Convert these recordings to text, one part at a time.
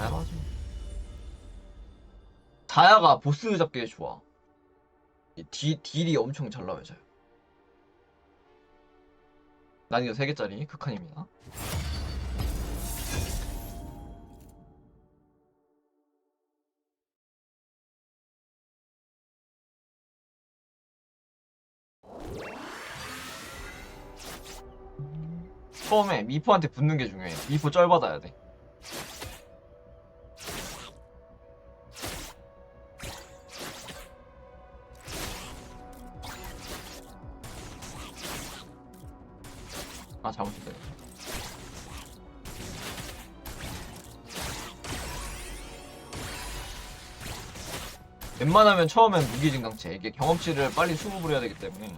다양하지. 다야가 보스 잡기에 좋아. 이 딜, 딜이 엄청 잘 나와요, 잘. 난이도 3개짜리 극한입니다. 처음에 미포한테 붙는 게 중요해. 미포 쩔 받아야 돼. 아 잘못했다. 웬만하면 처음엔 무기증강체. 이게 경험치를 빨리 수급을 해야 되기 때문에.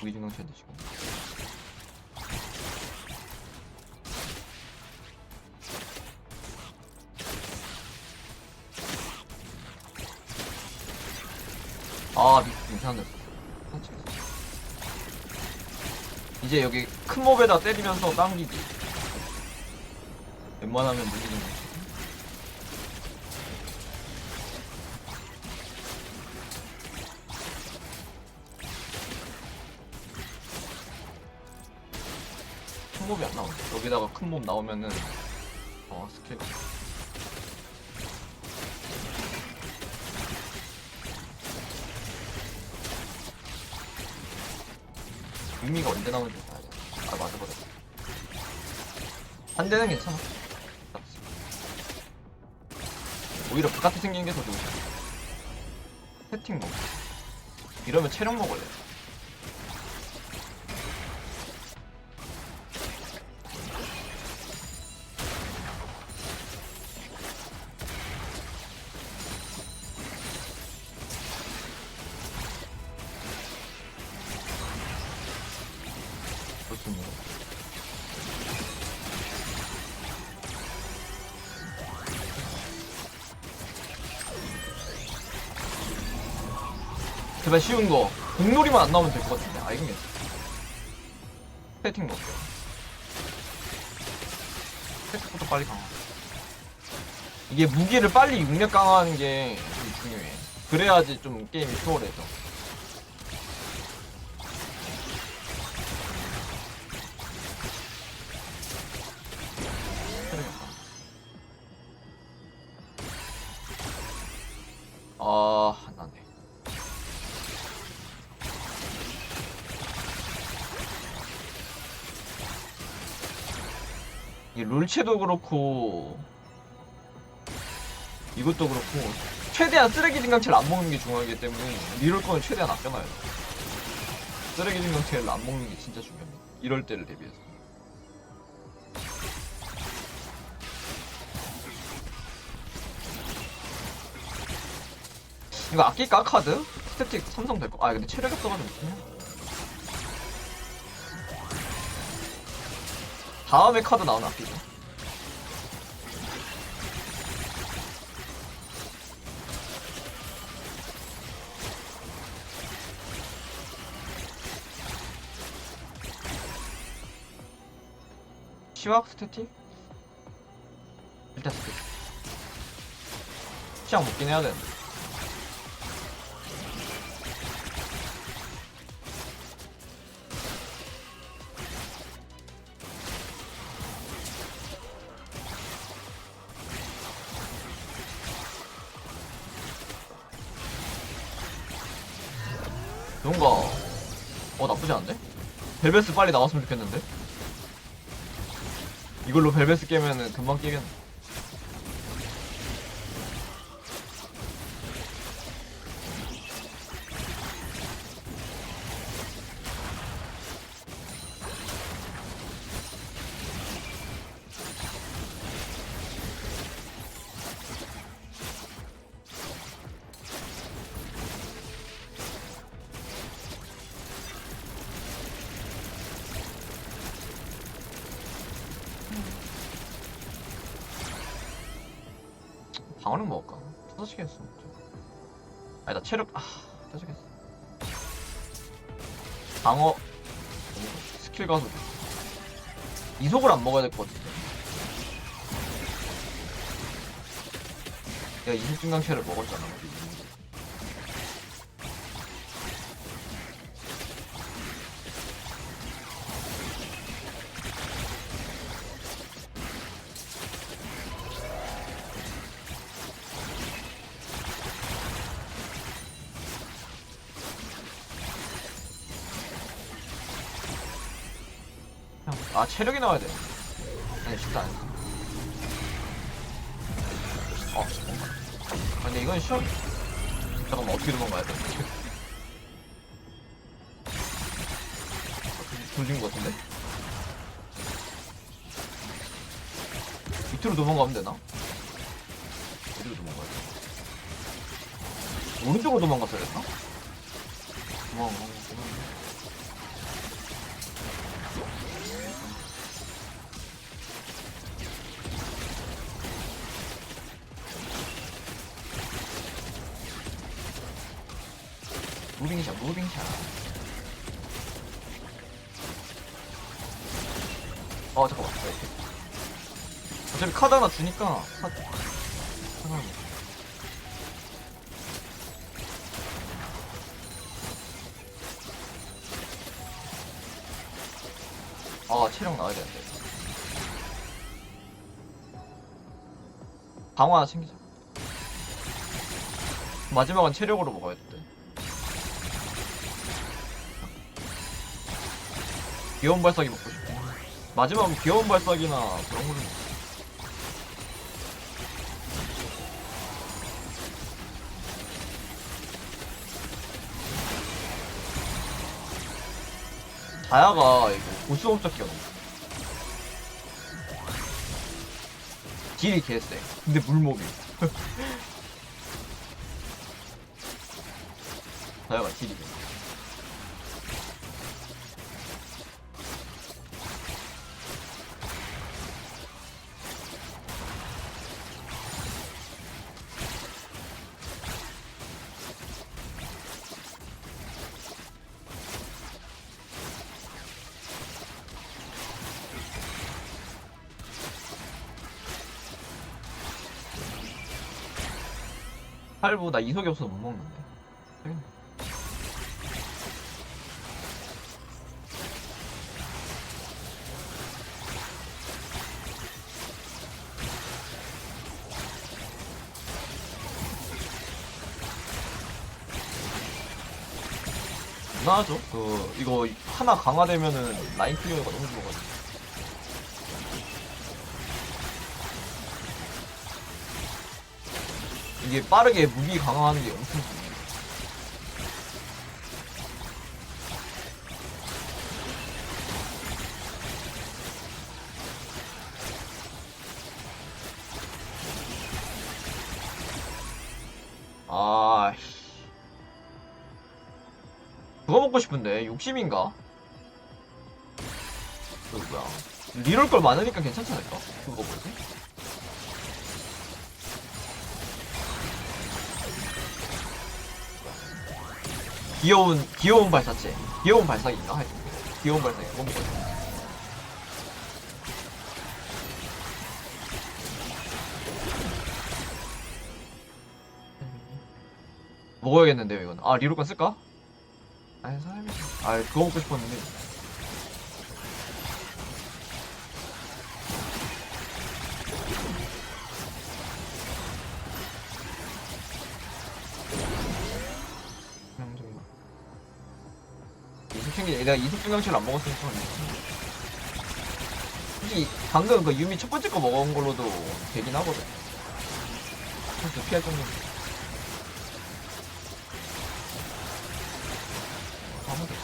무기증강체 드시고 아 이제 여기 큰 몹에다 때리면서 당기기 웬만하면 무기증강체 큰 몹이 안 나오네. 여기다가 큰 몹 나오면은 어 스킬. 의미가 언제 나오는지 봐야 돼. 아 맞아 버렸어. 한 대는 괜찮아. 오히려 바깥에 생긴 게 더 좋은 세팅 뭐 이러면 체력 먹을래. 제발 쉬운 거. 공놀이만 안 나오면 될 것 같은데. 아, 이건 괜찮아. 세팅 넣을게요. 세팅부터 빨리 강화. 이게 무기를 빨리 육력 강화하는 게 좀 중요해. 그래야지 좀 게임이 수월해져. 이 룰체도 그렇고 이것도 그렇고 최대한 쓰레기 진강체를 안 먹는 게 중요하기 때문에 이럴 거는 최대한 아껴놔야 돼. 쓰레기 진강체를 안 먹는 게 진짜 중요합니다. 이럴 때를 대비해서. 이거 아낄까 카드? 스태틱 삼성 될 거. 아 근데 체력이 없어가지고 그냥. 다음에 카드 나오면 아끼죠. 시왁 스태틱? 일단 스태틱. 시장 먹긴 해야 되는데. 뭔가 어 나쁘지 않은데? 벨베스 빨리 나왔으면 좋겠는데? 이걸로 벨베스 깨면은 금방 깨겠네 방어는 먹을까? 터지겠어 아니 나 체력 아 터지겠어 방어 스킬 가속 이속을 안 먹어야 될 것 같은데. 내가 이속 증강체를 먹었잖아. 아 체력이 나와야 돼. 아니 쉽지 않아. 어 잠깐만. 아, 근데 이건 시험. 잠깐만 어떻게 도망가야 돼? 조진 것 같은데? 밑으로 도망가면 되나? 어디로 도망가야 돼? 오른쪽으로 도망갔어야 됐나? 도망가, 무빙샷, 무빙샷. 어, 잠깐만. 자, 이렇게. 어차피 카드 하나 주니까. 카... 하나. 아, 체력 나와야 되는데. 방어 하나 챙기자. 마지막은 체력으로 먹어야 돼. 귀여운 발사기 먹고 싶어. 마지막은 귀여운 발사기나 그런 걸로. 다야가 이거 보스 업적기가 너무. 딜이 개쎄. 근데 물목이. 다야가 딜이 개. 할부 나 이속이 없어서 못 먹는데. 무난하죠? 그 이거 하나 강화되면은 라인 클리어가 너무 좋아가지고. 이게 빠르게 무기 강화하는 게 엄청 중요해. 아, 씨. 그거 먹고 싶은데 욕심인가? 그 뭐야? 리롤 걸 많으니까 괜찮지 않을까? 그거 뭐지? 귀여운 귀여운 발사체. 귀여운 발사기인가? 귀여운 발사기. 먹고 싶어 먹어야겠는데요 이건 아 리로건 쓸까? 아니 사람이 아 그거 먹고 싶었는데 챙기 내가 이속 중량치를 안 먹었으니까 솔직히 방금 그 유미 첫 번째 거 먹은 걸로도 되긴 하거든 사실 피할 정도는 아무도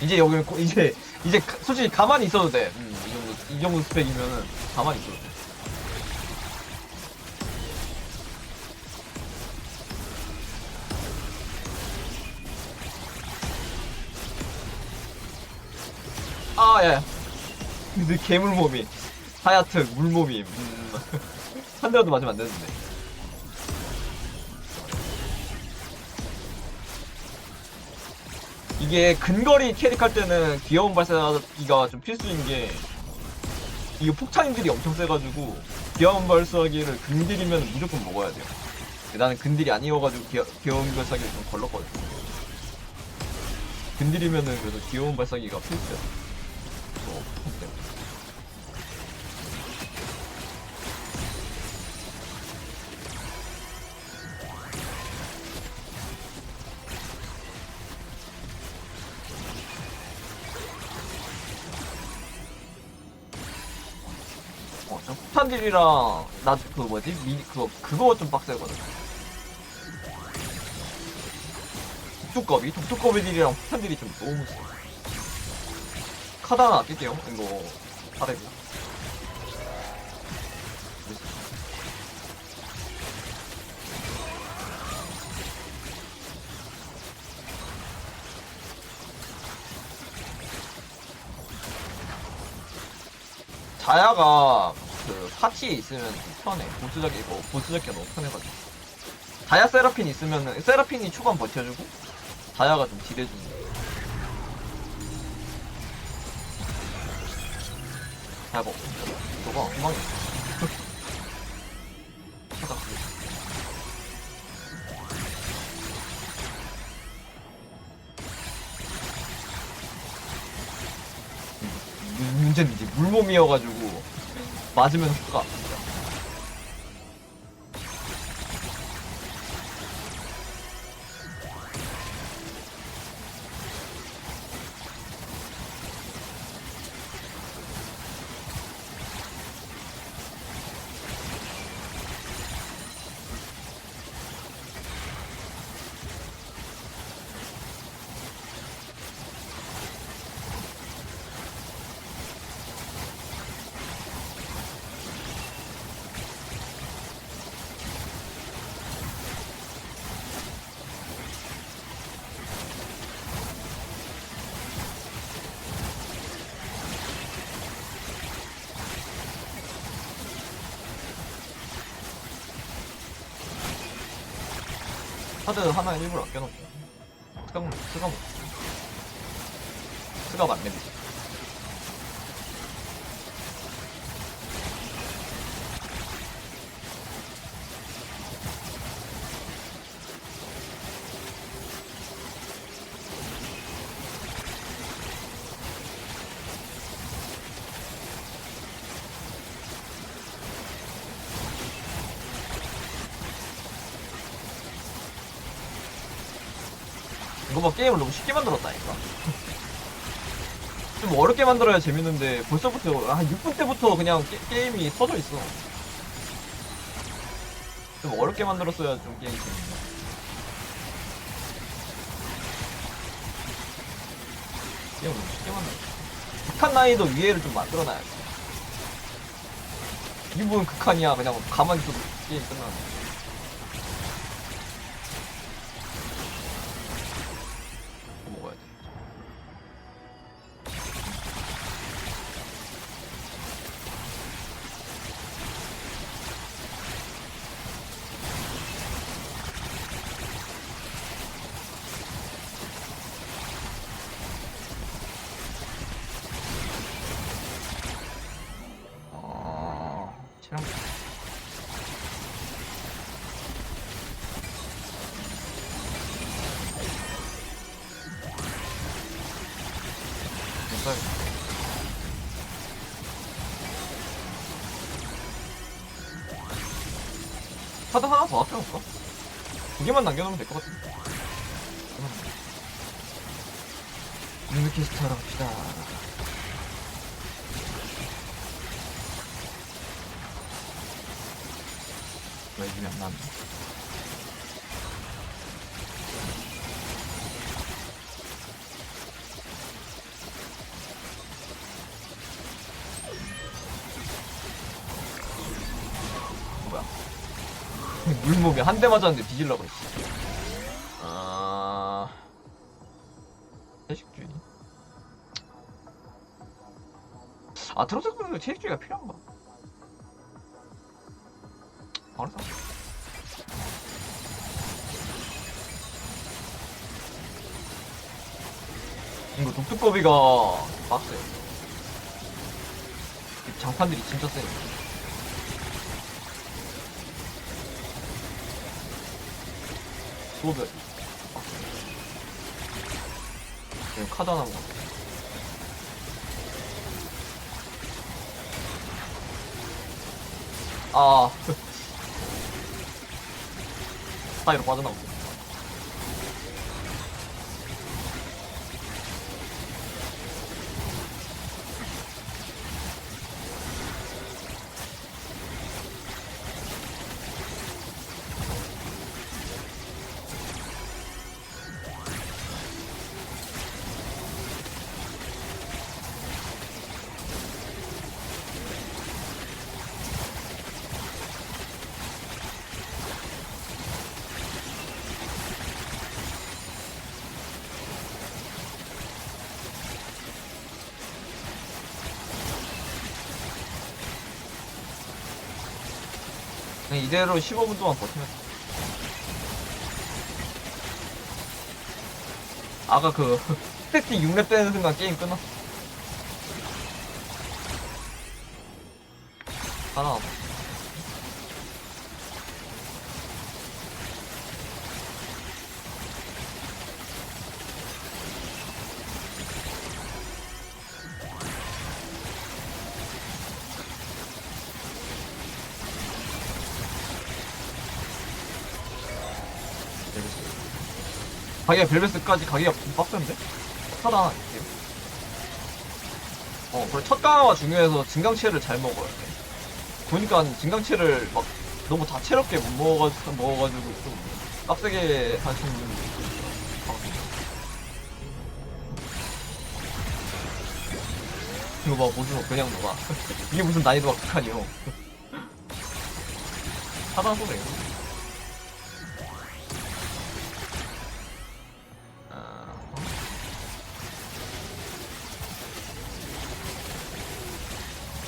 이제 여기 고- 이제 이제 가- 솔직히 가만히 있어도 돼. 음, 이 정도 이 정도 스펙이면은 가만히 있어도 돼. 아. 근데 괴물 몸이 하얗트 물몸이 음. 한 대라도 맞으면 안 되는데. 이게 근거리 캐릭할 때는 귀여운 발사기가 좀 필수인 게 이게 폭탄들이 엄청 세가지고 귀여운 발사기를 근딜이면 무조건 먹어야 돼요. 나는 근딜이 아니어가지고 귀여, 귀여운 발사기를 좀 걸렀거든. 근딜이면은 그래도 귀여운 발사기가 필수야. 어, 저 폭탄딜이랑 나그 뭐지 미 그거 그거 좀 빡세거든. 독두꺼비 독두꺼비 딜이랑 폭탄딜이 좀 너무 세. 카드 하나 아낄게요. 이거 사례비. 자야가 그 파티에 있으면 좀 편해. 보스 잡기 이거 보스 잡기가 너무 편해가지고. 자야 세라핀 있으면은 세라핀이 초반 버텨주고 자야가 좀 딜해주는 거. 자야 뭐 저거 하다 문- 문제는 이제 물몸이어가지고 맞으면 효과가 카드 하나 일부러 아껴놓을게요. 스가 먹, 스가 먹. 스가 맞 이거 봐 게임을 너무 쉽게 만들었다니까. 좀 어렵게 만들어야 재밌는데 벌써부터 한 6분 때부터 그냥 게, 임이 터져 있어. 좀 어렵게 만들었어야 좀 게임이 재밌네. 게임을 너무 쉽게 만들었어. 극한 난이도 위에를 좀 만들어놔야지. 이분 극한이야 그냥 가만히 있어도 게임 끝나는 못 살겠다. 카드 하나 더 아껴놓을까? 두 개만 남겨놓으면 될 것 같은데. 루미캐스트 하러 갑시다. 왜안 나왔네. 뭐야? 물몸이 한대 맞았는데 뒤질라고 그랬어. 아... 채식주의. 아, 트로트도 채식주의가 필요한가? 사. 이거 독특거비가 빡세. 이 장판들이 진짜 세. 소드. 지금 카드 하나 먹어. 아. 사이로 빠져나오고. 그냥 이대로 15분 동안 버티면 돼. 아까 그 스태틱 6렙 되는 순간 게임 끝났어 하나 가게가 벨베스까지 가기가 좀 빡센데? 하나 하나 있게요. 어, 그래 첫 강화가 중요해서 증강체를 잘 먹어야 돼. 보니까 증강체를 막 너무 다채롭게 못 먹어가지고, 먹어가지고 좀 빡세게 하시는 분들이 있더라고. 이거 봐, 보수노 그냥 녹아. 이게 무슨 난이도가 극한이요. 소네. 아,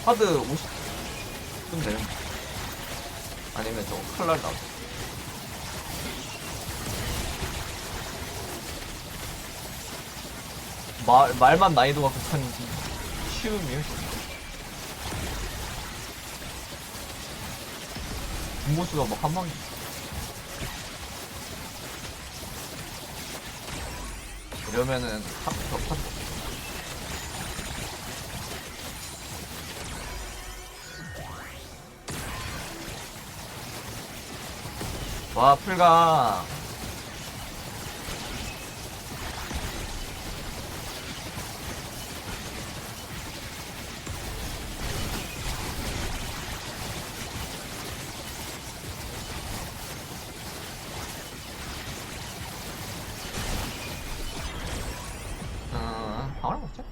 하드 50좀 되는 아니면 저 칼날 나오고. 말, 말만 난이도가 극한이지 쉬움이에요 분보수가 막 한방이. 이러면은 하, 저파 와 풀가 어, 방울 먹자.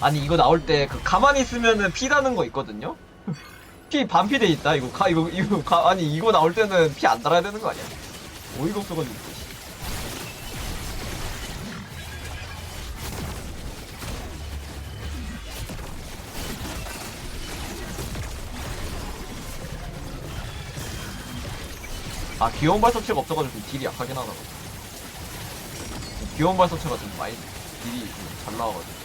아니 이거 나올 때 그 가만히 있으면은 피 나는 거 있거든요. 피 반피 돼 있다. 이거 가 이거 이거 가 아니 이거 나올 때는 피 안 달아야 되는 거 아니야? 어이가 없어가지고. 아 귀여운 발사체가 없어가지고 좀 딜이 약하긴 하다. 귀여운 발사체가 좀 많이 딜이 좀 잘 나와가지고.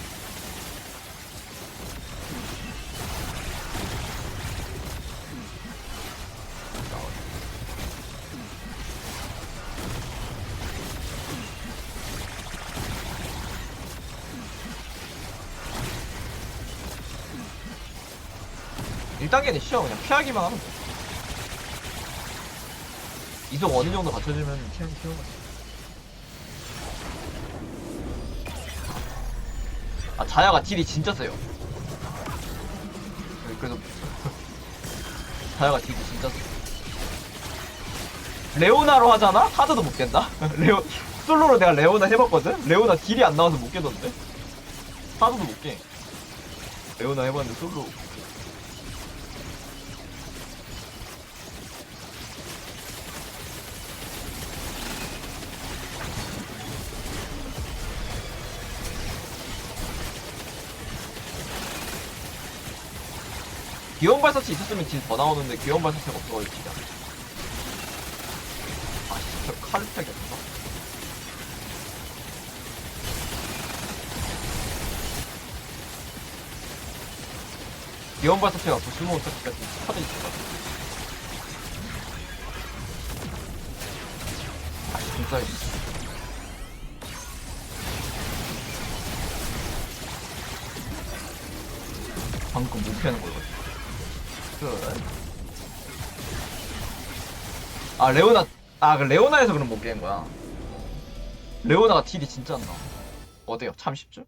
일단계는 쉬워 그냥 피하기만 하면 돼 이속 어느 정도 갖춰주면 피하기 쉬워 아 자야가 딜이 진짜 세요 그래도 자야가 딜이 진짜 세 레오나로 하잖아? 하드도 못 깬다? 레오 솔로로 내가 레오나 해봤거든? 레오나 딜이 안 나와서 못 깨던데? 하드도 못 깨. 레오나 해봤는데 솔로 귀여운 발사체 있었으면 딜더 나오는데 귀여운 발사체가 없어가지고 돼. 아 진짜 카르타기 없어? 기원 발사체가 부스모 어떻게까지 터져 있을 것 같아. 아, 진짜. 방금 못 피하는 거거든. 끝. 아, 레오나, 아, 그 레오나에서 그럼 못 깨는 거야. 레오나가 딜이 진짜 안 나와. 어때요? 참 쉽죠?